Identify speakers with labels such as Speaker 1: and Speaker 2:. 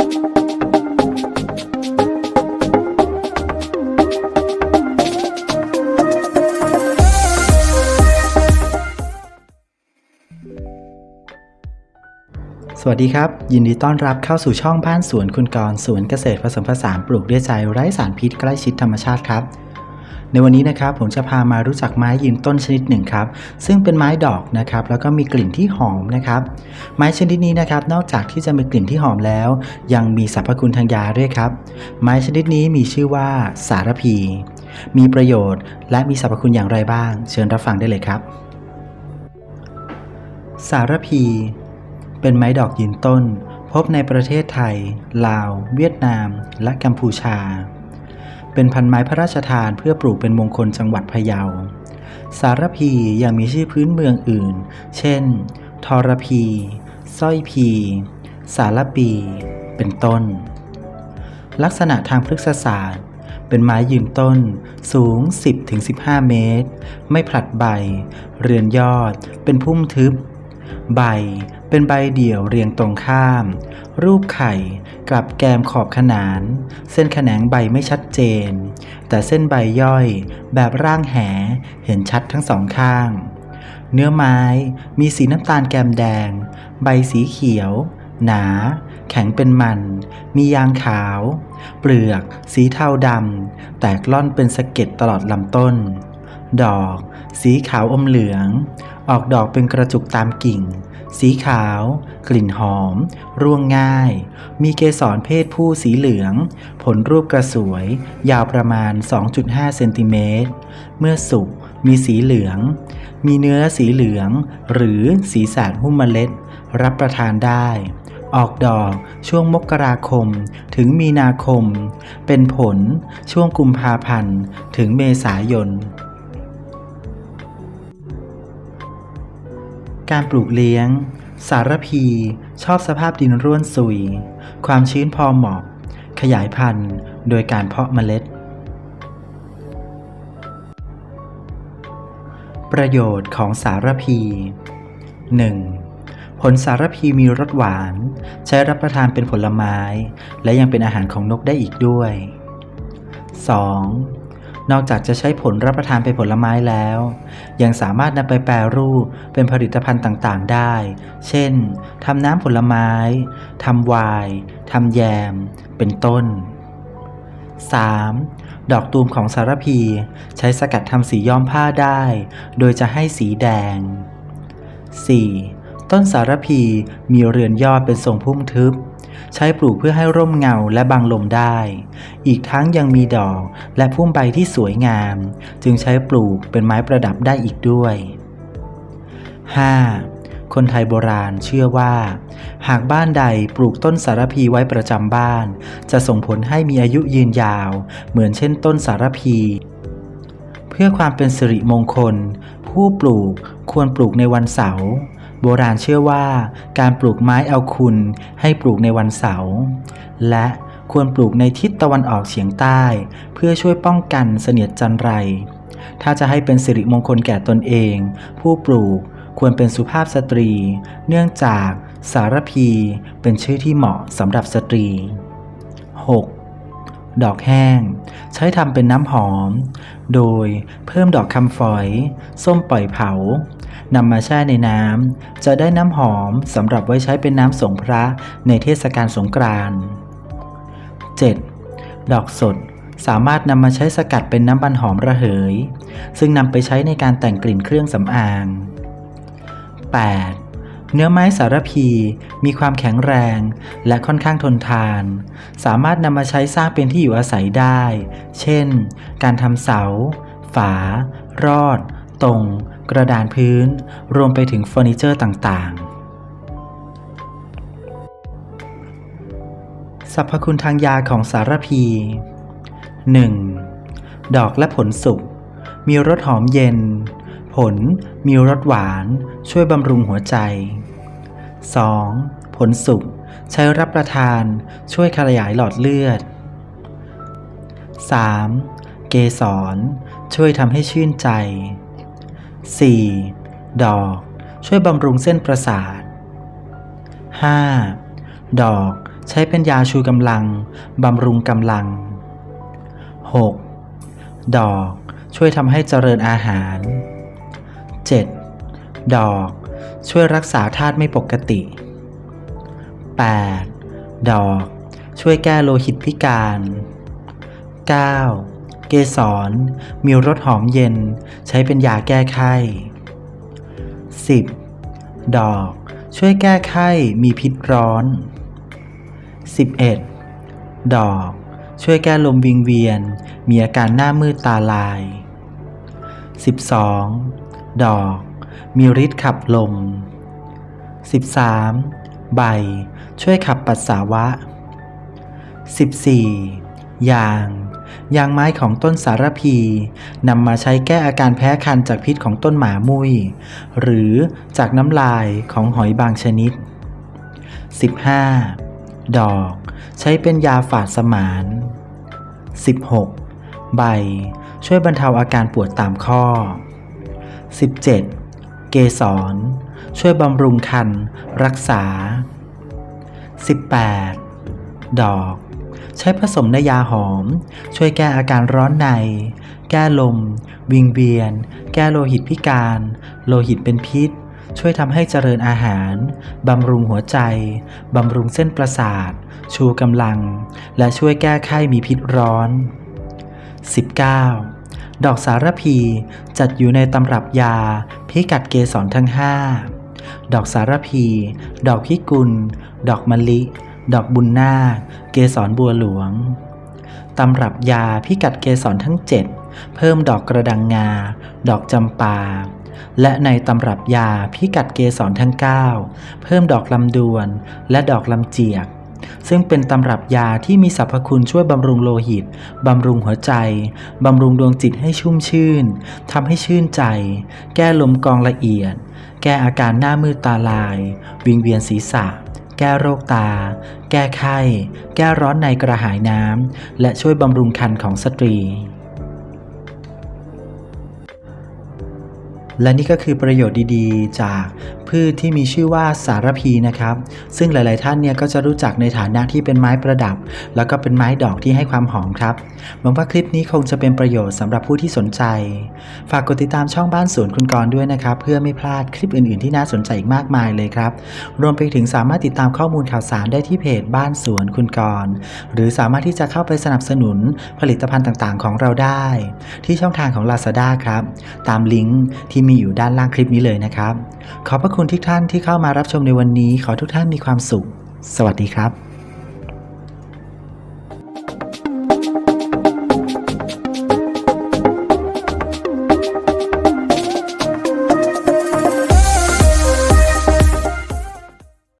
Speaker 1: สวัสดีครับ ยินดีต้อนรับเข้าสู่ช่องบ้านสวนคุณกรสวนเกษตรผสมผสานปลูกด้วยใจไร้สารพิษใกล้ชิดธรรมชาติครับ ในวันนี้นะครับผมจะพามารู้จักไม้ยืนต้นชนิดหนึ่งครับ ซึ่งเป็นไม้ดอกนะครับ แล้วก็มีกลิ่นที่หอมนะครับ ไม้ชนิดนี้นะครับ นอกจากที่จะมีกลิ่นที่หอมแล้ว ยังมีสรรพคุณทางยาด้วยครับ ไม้ชนิดนี้มีชื่อว่าสารพี มีประโยชน์ และมีสรรพคุณอย่างไรบ้าง เชิญรับฟังได้เลยครับ สารพี เป็นไม้ดอกยืนต้น พบในประเทศไทย ลาว เวียดนาม และกัมพูชา เป็นพันไม้พระราชทานเพื่อปลูกเป็นมงคลจังหวัดพะเยา สารพียังมีชื่อพื้นเมืองอื่น เช่น ทรพีสร้อยพี สารปี เป็นต้น ลักษณะทางพฤกษศาสตร์ เป็นไม้ยืนต้น สูง 10-15 เมตร ไม่ผลัดใบ เรือนยอด เป็นพุ่มทึบ ใบ เป็นใบเดี่ยวเรียงตรงข้าม รูปไข่ กลับแกมขอบขนาน เส้นแขนงใบไม่ชัดเจน แต่เส้นใบย่อย แบบร่างแหเห็นชัดทั้งสองข้าง เนื้อไม้มีสีน้ำตาลแกมแดง ใบสีเขียว หนา แข็งเป็นมัน มียางขาว เปลือก สีเทาดำแตกล่อนเป็นสะเก็ดตลอดลำต้น ดอก สีขาวอมเหลือง ออกดอกเป็นกระจุกตามกิ่ง สีขาว กลิ่นหอม ร่วงง่าย มีเกสรเพศผู้สีเหลือง ผลรูปกระสวย ยาวประมาณ 2.5 เซนติเมตร เมื่อสุกมีสีเหลือง มีเนื้อสีเหลือง หรือสีสารหุ้มเมล็ด รับประทานได้ ออกดอกช่วงมกราคมถึงมีนาคม เป็นผลช่วงกุมภาพันธ์ถึงเมษายน การปลูกเลี้ยง สารพี ชอบสภาพดินร่วนซุย ความชื้นพอเหมาะ ขยายพันธุ์โดยการเพาะเมล็ด ประโยชน์ของสารพี 1. ผลสารพีมีรสหวาน ใช้รับประทานเป็นผลไม้ และยังเป็นอาหารของนกได้อีกด้วย 2. นอกจากจะใช้ผลรับประทานเป็นผลไม้แล้ว ยังสามารถนำไปแปรรูปเป็นผลิตภัณฑ์ต่างๆ ได้ เช่นทำน้ำผลไม้ทำไวน์ทำแยม เป็นต้น 3. ดอกตูมของสารพี ใช้สกัดทำสีย้อมผ้าได้ โดยจะให้สีแดง 4. ต้นสารพีมีเรือนยอดเป็นทรงพุ่มทึบ ใช้ปลูกเพื่อให้ร่มเงาและบังลมได้ อีกทั้งยังมีดอกและพุ่มใบที่สวยงาม จึงใช้ปลูกเป็นไม้ประดับได้อีกด้วย 5. คนไทยโบราณเชื่อว่า หากบ้านใดปลูกต้นสารพีไว้ประจำบ้าน จะส่งผลให้มีอายุยืนยาว เหมือนเช่นต้นสารพี เพื่อความเป็นสิริมงคล ผู้ปลูกควรปลูกในวันเสาร์ โบราณเชื่อว่าการปลูกไม้เอาคุณให้ปลูกในวันเสาร์และควรปลูกในทิศตะวันออกเฉียงใต้ เพื่อช่วยป้องกันเสนียดจันไร ถ้าจะให้เป็นสิริมงคลแก่ตนเอง ผู้ปลูกควรเป็นสุภาพสตรี เนื่องจากสารพีเป็นชื่อที่เหมาะสำหรับสตรี 6. ดอกแห้ง ใช้ทำเป็นน้ำหอม โดยเพิ่มดอกคำฝอย ส้มปล่อยเผานำมาแช่ในน้ำ จะได้น้ำหอมสำหรับไว้ใช้เป็นน้ำสงพระในเทศกาลสงกรานต์ 7. ดอกสดสามารถนำมาใช้สกัดเป็นน้ำมันหอมระเหย ซึ่งนำไปใช้ในการแต่งกลิ่นเครื่องสำอาง 8. เนื้อไม้สารพีมีความแข็งแรงและค่อนข้างทนทาน สามารถนำมาใช้สร้างเป็นที่อยู่อาศัยได้ เช่น การทำเสา ฝา รอด ตรง กระดานพื้น รวมไปถึงเฟอร์นิเจอร์ต่างๆสรรพคุณทางยาของสารพี 1. ดอกและผลสุก มีรสหอมเย็น ผลมีรสหวาน ช่วยบำรุงหัวใจ 2. ผลสุกใช้รับประทาน ช่วยขยายหลอดเลือด 3. เกสร ช่วยทำให้ชื่นใจ 4. ดอก ช่วยบำรุงเส้นประสาท 5. ดอกใช้เป็นยาชูกำลัง บำรุงกำลัง 6. ดอกช่วยทำให้เจริญอาหาร 7. ดอก ช่วยรักษาธาตุไม่ปกติ 8. ดอก ช่วยแก้โลหิตพิการ 9. เกสร มีรสหอมเย็น ใช้เป็นยาแก้ไข้ 10. ดอก ช่วยแก้ไข้มีพิษร้อน 11. ดอก ช่วยแก้ลมวิงเวียน มีอาการหน้ามืดตาลาย 12. ดอก มีฤทธิ์ขับลม 13. ใบ ช่วยขับปัสสาวะ 14. ยาง ยางไม้ของต้นสารพีนำมาใช้แก้อาการแพ้คันจากพิษของต้นหมามุย หรือจากน้ำลายของหอยบางชนิด 15. ดอก ใช้เป็นยาฝาดสมาน 16. ใบ ช่วยบรรเทาอาการปวดตามข้อ 17. เกสร ช่วยบำรุงคัน รักษา 18. ดอก ใช้ผสมในยาหอม ช่วยแก้อาการร้อนใน แก้ลม วิงเวียน แก้โลหิตพิการ โลหิตเป็นพิษ ช่วยทำให้เจริญอาหาร บำรุงหัวใจ บำรุงเส้นประสาท ชูกำลัง และช่วยแก้ไข้มีพิษร้อน 19. ดอกสารพีจัดอยู่ในตำรับยาพิกัดเกสรทั้ง5ดอกสารพี ดอกพิกุล ดอกมะลิ ดอกบุญนาค เกสรบัวหลวง ตำรับยาพิกัดเกสรทั้ง7เพิ่มดอกกระดังงา ดอกจำปา และในตำรับยาพิกัดเกสรทั้ง 9 เพิ่มดอกลำดวนและดอกลำเจียก ซึ่งเป็นตำรับยาที่มีสรรพคุณช่วยบำรุงโลหิต บำรุงหัวใจ บำรุงดวงจิตให้ชุ่มชื่น ทำให้ชื่นใจ แก้ลมกองละเอียด แก้อาการหน้ามืดตาลาย วิงเวียนศีรษะ แก้โรคตา แก้ไข้ แก้ร้อนในกระหายน้ำ และช่วยบำรุงคันของสตรีและนี่ก็คือประโยชน์ดีๆ จาก พืชที่มีชื่อว่าสารพีนะครับ ซึ่งหลาย ๆ ท่านเนี่ยก็จะรู้จักในฐานะที่เป็นไม้ประดับ แล้วก็เป็นไม้ดอกที่ให้ความหอมครับหวังว่าคลิปนี้คงจะเป็นประโยชน์สำหรับผู้ที่สนใจ ฝากกดติดตามช่องบ้านสวนคุณกรด้วยนะครับ เพื่อไม่พลาดคลิปอื่น ๆ ที่น่าสนใจอีกมากมายเลยครับ รวมไปถึงสามารถติดตามข้อมูลข่าวสารได้ที่เพจบ้านสวนคุณกร หรือสามารถที่จะเข้าไปสนับสนุนผลิตภัณฑ์ต่าง ๆ ของเราได้ ที่ช่องทางของ Lazada ครับ ตามลิงก์ที่มีอยู่ด้านล่างคลิปนี้เลยนะครับ ขอบพระคุณทุกท่านที่เข้ามารับชมในวันนี้ ขอทุกท่านมีความสุข สวัสดีครับ